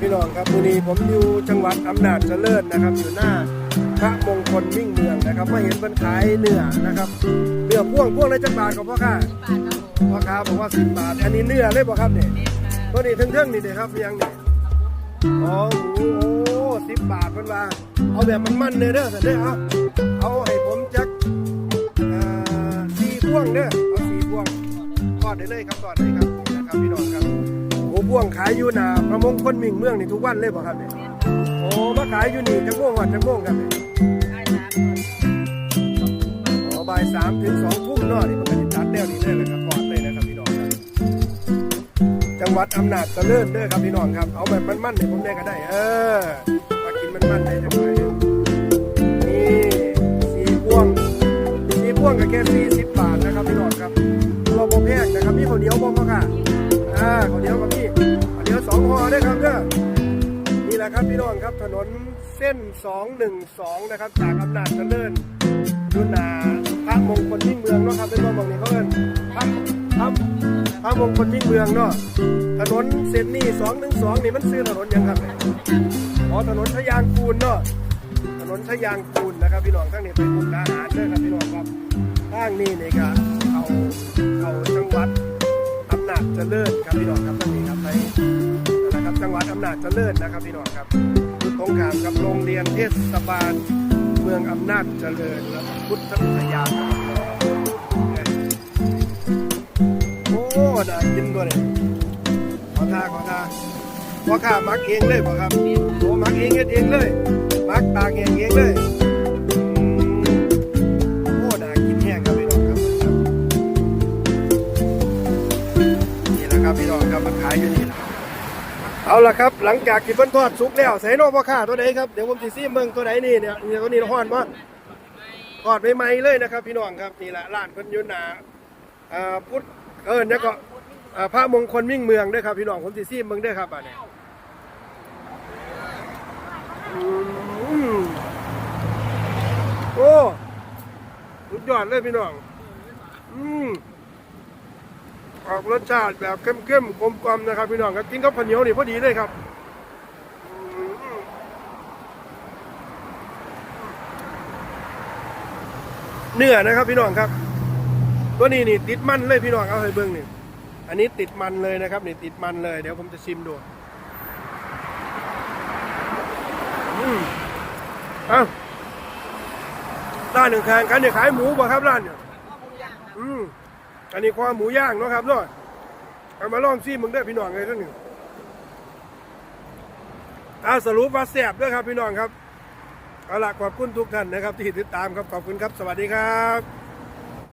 พี่น้องครับวันนี้ผมอยู่จังหวัดอำนาจเจริญนะครับ อยู่หน้าพระมงคลมิ่งเมืองนะครับมาเห็นบรรขายเนื้อนะครับเนื้อพ่วงพ่วงในจังบาทของพ่อค้าบาทครับผมพ่อค้าบอกว่าสิบบาท อันนี้เนื้อเลยบ่ครับเนี่ยเมตรค่ะตัวนี้เทิงๆนี่เด้ครับยังเนี่ยอ๋อโอ้สิบบาทเพิ่นว่าเอาแบบมันๆเลยเด้อสันเด้อเอาเอาให้ผมจักเอ่อสี่พ่วงเด้อเอาสี่พ่วงทอดได้เลยครับทอดได้ครับนี่นะครับพี่น้องครับโอ้ พ่วงขายอยู่หนาพระมงคลมิ่งเมืองนี่ทุกวันเลยบ่ครับเนี่ยโอ้มาขายอยู่นี่จังโมงวันจังโมงครับเนี่ยอ๋อบ่ายสามถึงสองทุ่มเนาะนี่มันก็จะจัดแนวนี้ได้เลยครับทอดเลยนะครับพี่น้องครับจังหวัดอำนาจเจริญเด้อครับพี่น้องครับเอาแบบมันๆเนี่ยผมได้ก็ได้ เออมากินมันๆได้จังเลยนี่สีพวงสีพวงกับแค่สี่สิบบาทนะครับพี่น้องครับตัวโบแพงนะครับมีข้าวเหนียวบ่พ่อค่ะอ่าข้าวเหนียวกับ องห่อเด้ครับเด้อนี่แหละครับพี่น้องครับถนนเส้น 212 นะครับ จากอำนาจเจริญยุนาพระมงคลมิ่งเมืองเนาะครับเป็นว่าบางนี้เขาเอิ้นพระพระพระมงคลมิ่งเมืองเนาะถนนเส้นนี้สองหนึ่งสองนี่มันซื้อถนนยังครับเนี่ยอ๋อถนนชยางกูลเนาะถนนชยางกูลนะครับ พี่น้องทั้งนี้เป็นมุกดาหารเด้อครับพี่น้องครับทางนี้นี่ก็เอาเอาจังหวัดอำนาจเจริญครับพี่น้องครับทั้งนี้ครับไปำนาจเจริญนะครับพี่น้องครับอยู่ตรงข้ามกับโรงเรียนเทศบาลเมืองอำนาจเจริญและพุทธอุทยานครับโอ้น่ากินตัวนี้ขอทาขอทาพ่อข้ามักเองเลยบ่ครับโอ้มักเองเฮ็ดเองเลยมักตากเองเองเลยโอ้น่ากินแห้งครับพี่น้องครับนี่แหละครับพี่น้องครับมาขายอยู่นี่แหละ เอาละครับ หลังจากที่เพิ่นทอดสุกแล้วใส่โนพ่อข้าตัวไหนครับเดี๋ยวผมสิซีเบิ่งตัวไหนนี่เนี่ยนี่ตัวนี้ฮ้อนบ่ทอดใหม่ๆเลยนะครับ พี่น้องครับนี่แหละร้านเพิ่นอยู่หน้าอ่อพุทธเอิ้นเนี่ยก็อ่าพระมงคลมิ่งเมืองด้วยครับพี่น้องผมสิซีเมืองด้วยครับอะเนี่ยโอ้สุดยอดเลยพี่น้อง อืม ออกรสชาติแบบเข้มๆกลมๆนะครับ พี่น้องครับกินกับข้าวเหนียวนี่พอดีเลยครับเนื้อนะครับ พี่น้องครับ ตัวนี้นี่ติดมันเลยพี่น้องเอาให้เบิ่งนี่อันนี้ติดมันเลยนะครับนี่ติดมันเลยเดี๋ยวผมจะชิมดูอืมเอ้าร้านหนึ่งแข่งกันเนี่ยขายหมูบ่ครับร้านเนี่ยอืม อันนี้ความหมูย่างเนาะครับเนาะเอามาลองซิมึงได้พี่น้องเลยท่านหนึ่งอาสรุปว่าแสบด้วยครับพี่น้องครับเอาล่ะขอบคุณทุกท่านนะครับที่ติดตามครับขอบคุณครับ สวัสดีครับ